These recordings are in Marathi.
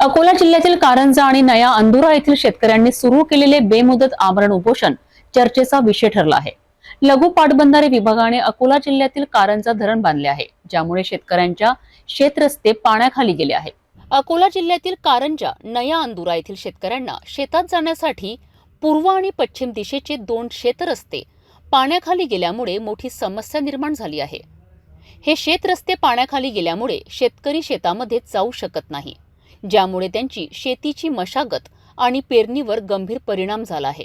अकोला जिल्ह्यातील कारंजा आणि नया अंदुरा येथील शेतकऱ्यांनी सुरू केलेले बेमुदत आमरण उपोषण चर्चेचा विषय ठरला आहे. लघु पाटबंधारे विभागाने अकोला जिल्ह्यातील कारंजा धरण बांधले आहे ज्यामुळे शेतकऱ्यांच्या शेतरस्ते पाण्याखाली गेले आहे अकोला जिल्ह्यातील कारंजा नया अंदुरा येथील शेतकऱ्यांना शेतात जाण्यासाठी पूर्व आणि पश्चिम दिशेचे दोन शेतरस्ते पाण्याखाली गेल्यामुळे मोठी समस्या निर्माण झाली आहे. हे शेतरस्ते पाण्याखाली गेल्यामुळे शेतकरी शेतामध्ये जाऊ शकत नाही. ज्यामुळे त्यांची शेतीची मशागत आणि पेरणीवर गंभीर परिणाम झाला आहे.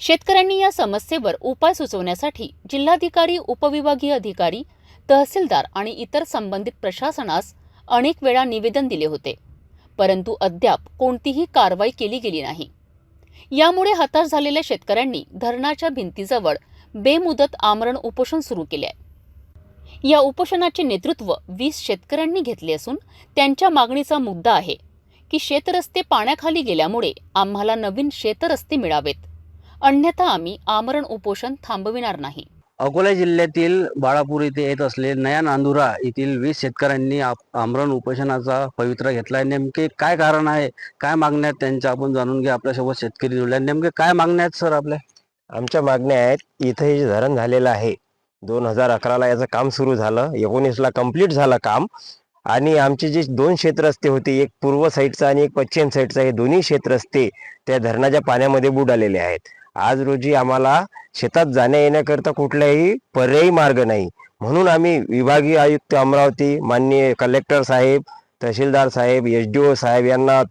शेतकऱ्यांनी या समस्येवर उपाय सुचवण्यासाठी जिल्हाधिकारी उपविभागीय अधिकारी तहसीलदार आणि इतर संबंधित प्रशासनास अनेक वेळा निवेदन दिले होते. परंतु अद्याप कोणतीही कारवाई केली गेली नाही. यामुळे हताश झालेल्या शेतकऱ्यांनी धरणाच्या भिंतीजवळ बेमुदत आमरण उपोषण सुरू केले आहे. या उपोषणाचे नेतृत्व वीस शेतकऱ्यांनी घेतले असून त्यांच्या मागणीचा मुद्दा आहे की शेतरस्ते पाण्याखाली गेल्यामुळे आम्हाला नवीन शेतरस्ते मिळावेत. अन्यथा आम्ही आमरण उपोषण थांबविणार नाही. अकोला जिल्ह्यातील बाळापूर येथे येत असलेले नया नांदुरा येथील वीस शेतकऱ्यांनी आमरण उपोषणाचा पवित्रा घेतला आहे नेमके काय कारण आहे? काय मागण्या आहेत त्यांच्या? आपण जाणून घ्या आपल्यासोबत शेतकरी आहेत. नेमके काय मागण्या आहेत सर आपल्या? आमच्या मागण्या आहेत इथं हे जे धरण झालेलं आहे दोन हजार अकराला याचं काम सुरू झालं. एकोणीसला कंप्लीट झालं काम. आणि आमचे जे दोन क्षेत्रस्ते होते एक पूर्व साईडचा आणि एक पश्चिम साईडचा हे दोन्ही क्षेत्रस्ते त्या धरणाच्या पाण्यामध्ये बुडालेले आहेत. आज रोजी आम्हाला शेतात जाण्या येण्याकरता कुठलाही पर्यायी मार्ग नाही. म्हणून आम्ही विभागीय आयुक्त अमरावती माननीय कलेक्टर साहेब तहसीलदार साहेब एस डी ओ साहेब यांना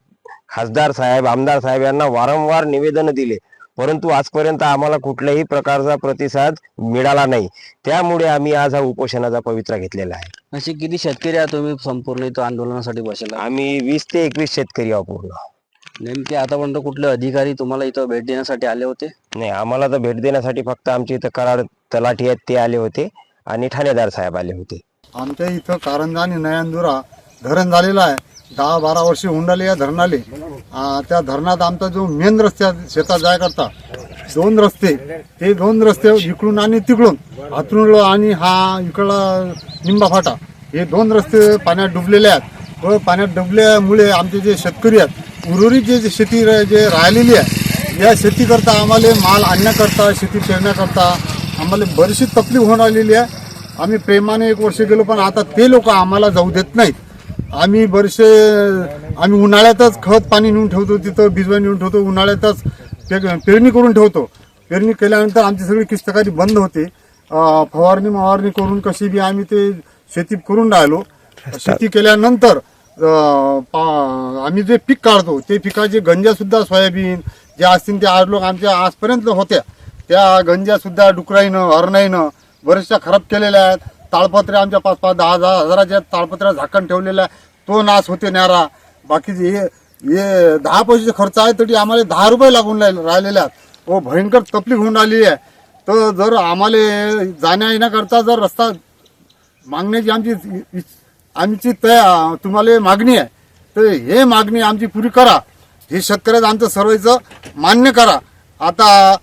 खासदार साहेब आमदार साहेब यांना वारंवार निवेदनं दिले. परंतु आजपर्यंत आम्हाला कुठल्याही प्रकारचा प्रतिसाद मिळाला नाही. त्यामुळे आम्ही आज हा उपोषणाचा पवित्रा घेतलेला आहे. असे किती शेतकरी आहात तुम्ही संपूर्ण इथं आंदोलनासाठी बसला आम्ही वीस ते एकवीस शेतकरी आहोत पूर्ण. नेमके आतापर्यंत कुठले अधिकारी तुम्हाला इथं भेट देण्यासाठी आले होते? नाही आम्हाला तर भेट देण्यासाठी फक्त आमचे इथं कराड तलाठी आहेत ते आले होते आणि ठाणेदार साहेब आले होते. आमच्या इथं कारंजा आणि नयनदुरा धरण झालेलं आहे. दहा बारा वर्षे हुंडाले या धरणाले. त्या धरणात आमचा जो मेन रस्त्या शेतात जाय करता दोन रस्ते ते दोन रस्ते इकडून आणि तिकडून हातरुळ आणि हा इकडला निंबा फाटा हे दोन रस्ते पाण्यात डुबलेले आहेत. व पाण्यात डुबल्यामुळे आमचे जे शेतकरी आहेत उर्वरित जे जे शेती जे राहिलेली आहे या शेतीकरता आम्हाला माल आणण्याकरता शेती पेरण्याकरता आम्हाला बरीचशी तकलीफ होऊन राहिलेली आहे. आम्ही प्रेमाने एक वर्ष गेलो पण आता ते लोक आम्हाला जाऊ देत नाहीत. आम्ही बरेचसे आम्ही उन्हाळ्यातच खत पाणी नेऊन ठेवतो तिथं भिजवा नेऊन ठेवतो उन्हाळ्यातच पे- पेरणी करून ठेवतो. पेरणी केल्यानंतर आमची सगळी किस्तकारी बंद होते. फवारणी मवारणी करून कशी बी आम्ही ते शेती करून राहिलो. शेती केल्यानंतर पा- आम्ही जे पीक काढतो ते पिकाचे गंज्यासुद्धा सोयाबीन जे असतील ते आज लोक आमच्या आजपर्यंत होत्या. त्या गंज्यासुद्धा डुकराईनं हरणाईनं बऱ्याचशा खराब केलेल्या आहेत. ताळपत्रे आमच्या पाच पाच दहा दहा हजाराच्या ताळपत्र्या झाकण ठेवलेल्या आहे. तो नाश होते न्यारा. बाकीचे हे हे दहा पैसे खर्च आहे तरी आम्हाला दहा रुपये लागून राहिले- राहिलेले आहेत. व भयंकर तकलीफ होऊन राहिली आहे. तर जर आम्हाला जाण्या येण्याकरता जर रस्ता मागण्याची आमची आमची तया तुम्हाला मागणी आहे. तर हे मागणी आमची पुरी करा. हे शेतकऱ्याचं आमचं सर्वांचं मान्य करा. आता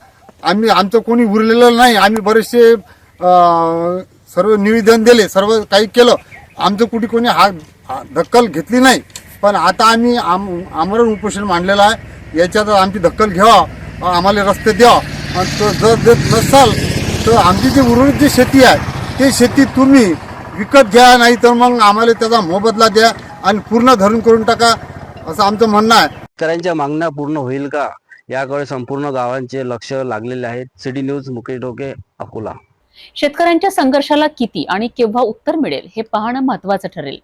आम्ही आमचं कोणी उरलेलं नाही. आम्ही बरेचसे सर्व निवेदन दिले सर्व काही केलं. आमचं कुठे कोणी हा दक्कल दखल घेतली नाही. पण आता आम्ही आम आमरण उपोषण मांडलेलं आहे. याच्यात आमची दखल घ्यावा आम्हाला रस्ते द्या आणि तो जर देत नसाल तर आमची जी उर्वरित जी शेती आहे ते शेती तुम्ही विकत घ्या नाही तर मग आम्हाला त्याचा मोबदला द्या आणि पूर्ण धरून करून टाका असं आमचं म्हणणं आहे. शेतकऱ्यांच्या मागण्या पूर्ण होईल का? याकडे संपूर्ण गावांचे लक्ष लागलेले आहेत. सिटी न्यूज मुकेश डोके अकोला. शेतकऱ्यांच्या संघर्षाला किती आणि केव्हा उत्तर मिळेल हे पाहणं महत्वाचं ठरेल.